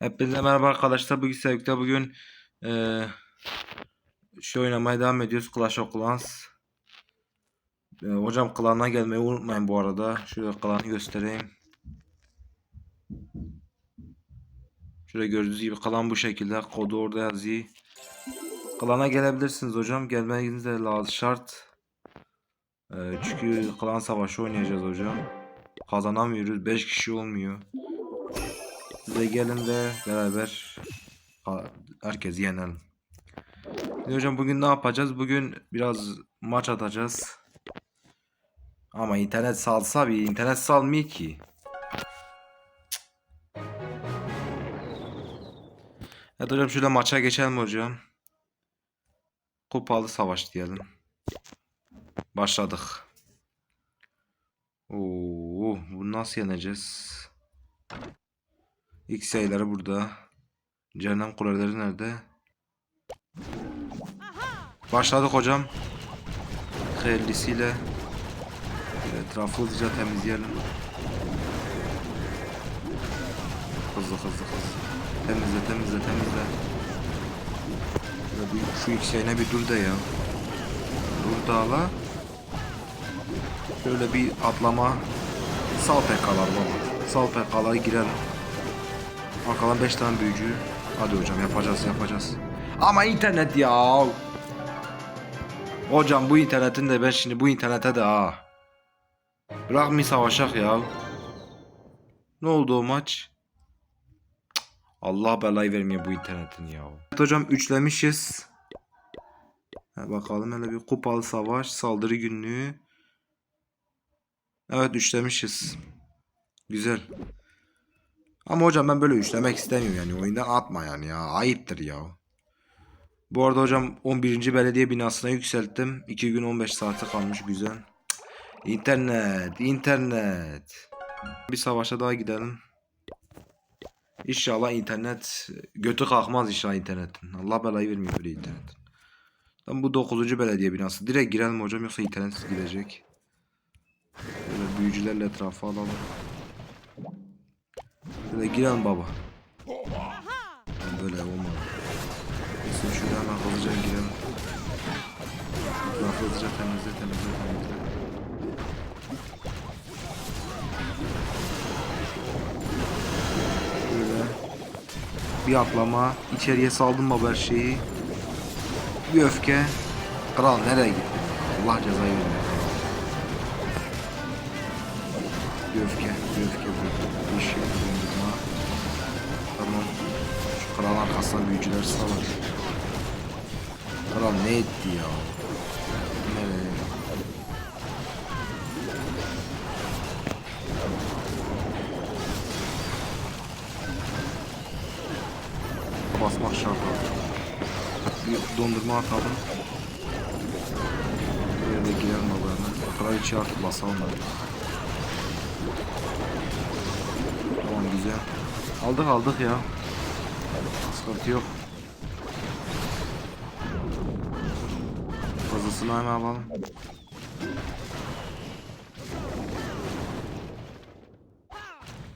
Hepinize merhaba arkadaşlar. Bugün sevgili bugün eee şu oynamaya devam ediyoruz. Clash of Clans. Eee, hocam klanına gelmeyi unutmayın bu arada. Şöyle klanı göstereyim. Şöyle gördüğünüz gibi klan bu şekilde. Kodu orada yazıyor. Klana gelebilirsiniz hocam. Gelmeniz de lazım şart. Eee, çünkü klan savaşı oynayacağız hocam. Kazanamıyoruz. 5 kişi olmuyor. De gelin de beraber herkes yenelim. Şimdi hocam bugün ne yapacağız? Bugün biraz maç atacağız. Ama internet salsa bir internet salmıyor ki. Evet hocam şöyle maça geçelim hocam. Kupalı savaş diyelim. Başladık. Oo, bunu nasıl yeneceğiz? X sayıları burada. Cehennem kuleleri nerede? Başladık hocam. Hayırlısıyla. Etrafı hızlıca temizleyelim. Hızlı hızlı hızlı. Temizle temizle temizle. Bir, şu yayına bir dur de ya. Dur da la. Şöyle bir atlama. Sal PK'lar baba. Sal PK'lara girelim. Arkadan 5 tane büyücü. Hadi hocam yapacağız yapacağız. Ama internet ya. Hocam bu internetin de ben şimdi bu internete de ha. Bırak mı savaşak ya. Ne oldu o maç? Allah belayı vermiyor bu internetin ya. Evet hocam üçlemişiz. Ha, bakalım hele bir kupalı savaş saldırı günlüğü. Evet üçlemişiz. Güzel. Ama hocam ben böyle üçlemek istemiyorum yani. Oyundan atma yani ya. Ayıptır ya. Bu arada hocam 11. belediye binasına yükselttim. 2 gün 15 saate kalmış güzel. İnternet, internet. Bir savaşa daha gidelim. İnşallah internet götü kalkmaz inşallah internetin. Allah belayı vermiyor böyle internet. Tam bu 9. belediye binası. Direkt girelim hocam yoksa internet gidecek. Böyle büyücülerle etrafı alalım. Böyle girelim baba. Böyle olmadı. Şöyle hemen hızlıca girelim. Hızlıca temizle temizle temizle. Böyle. Bir atlama. içeriye saldım baba her şeyi. Bir öfke. Kral nereye gittin? Allah cezayı vermiyor. Öfke, öfke bu. Şey dondurma. Tamam. Şu kral arkasına büyücüler salar. Kral ne etti ya? Basmak şart. Bir dondurma atalım. Da girelim alanı. Kraliçe artık basalım Aldık aldık ya. Sıkıntı yok. Fazlasını hemen alalım.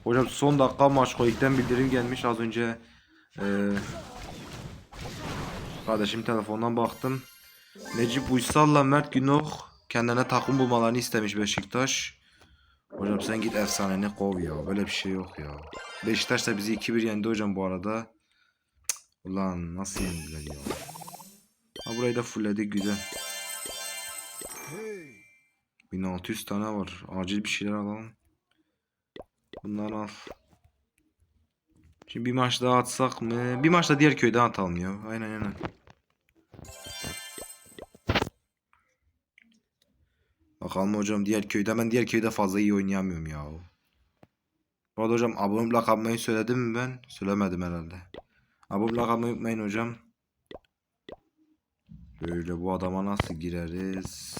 Hocam son dakika maç koyuktan bildirim gelmiş az önce. Ee, kardeşim telefondan baktım. Necip Uysal'la Mert Günok kendine takım bulmalarını istemiş Beşiktaş. Hocam sen git efsaneni kov ya. Böyle bir şey yok ya. Beşiktaş da bizi 2-1 yendi hocam bu arada. Cık, Ulan nasıl yendiler ya. Ha burayı da fullledik güzel. 1600 tane var. Acil bir şeyler alalım. Bunları al. Şimdi bir maç daha atsak mı? Bir maç da diğer köyden atalım ya. Aynen aynen. Bakalım hocam diğer köyde. Ben diğer köyde fazla iyi oynayamıyorum ya. Bu arada hocam abone lakabımı söyledim mi ben? Söylemedim herhalde. Abone lakabımı unutmayın hocam. Böyle bu adama nasıl gireriz?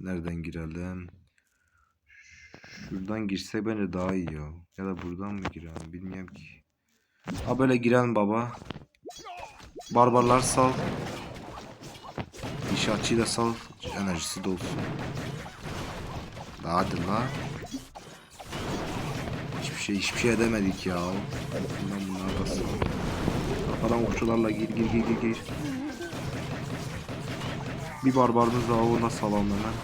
Nereden girelim? Şuradan girsek bence daha iyi ya. Ya da buradan mı girelim bilmiyorum ki. Ha böyle girelim baba. Barbarlar sal. İnşaatçıyı da sal. Enerjisi dolsun. Daha hadi la. Hiçbir şey hiçbir şey edemedik ya. Bundan bunlar basın. Arkadan okçularla gir gir gir gir gir. Bir barbarımız daha ona salalım hemen.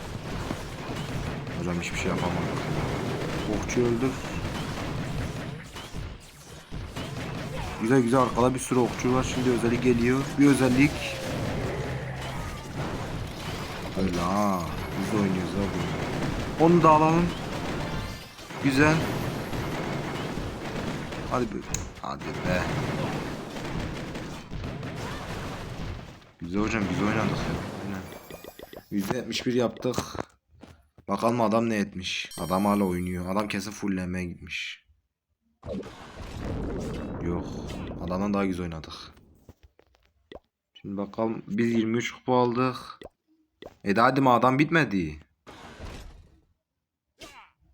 Hocam hiçbir şey yapamadık. Okçu öldür. Güzel güzel arkada bir sürü okçu var. Şimdi özellik geliyor. Bir özellik. Öyle. Biz de oynuyoruz abi. Onu da alalım. Güzel. Hadi be. Hadi be. Güzel hocam güzel oynadık. Aynen. %71 yaptık. Bakalım adam ne etmiş. Adam hala oynuyor. Adam kesin fulllemeye gitmiş. Yok. Adamdan daha güzel oynadık. Şimdi bakalım. Biz 23 kupa aldık. E hadi mi adam bitmedi.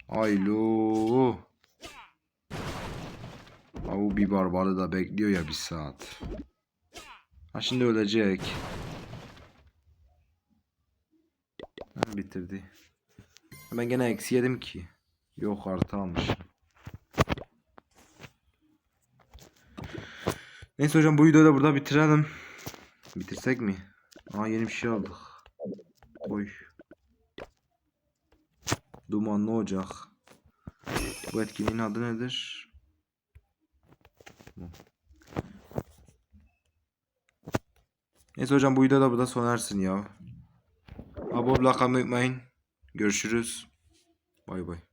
Aylo. Avu bir barbarı da bekliyor ya bir saat. Ha şimdi ölecek. Ha, bitirdi. Ben gene eksi yedim ki. Yok artı almışım. Neyse hocam bu videoyu da burada bitirelim. Bitirsek mi? Aa yeni bir şey aldık. Oy. Dumanlı ocak. Bu etkinliğin adı nedir? Neyse hocam bu video da burada sona ersin ya. Abone olmayı unutmayın. Görüşürüz. Bay bay.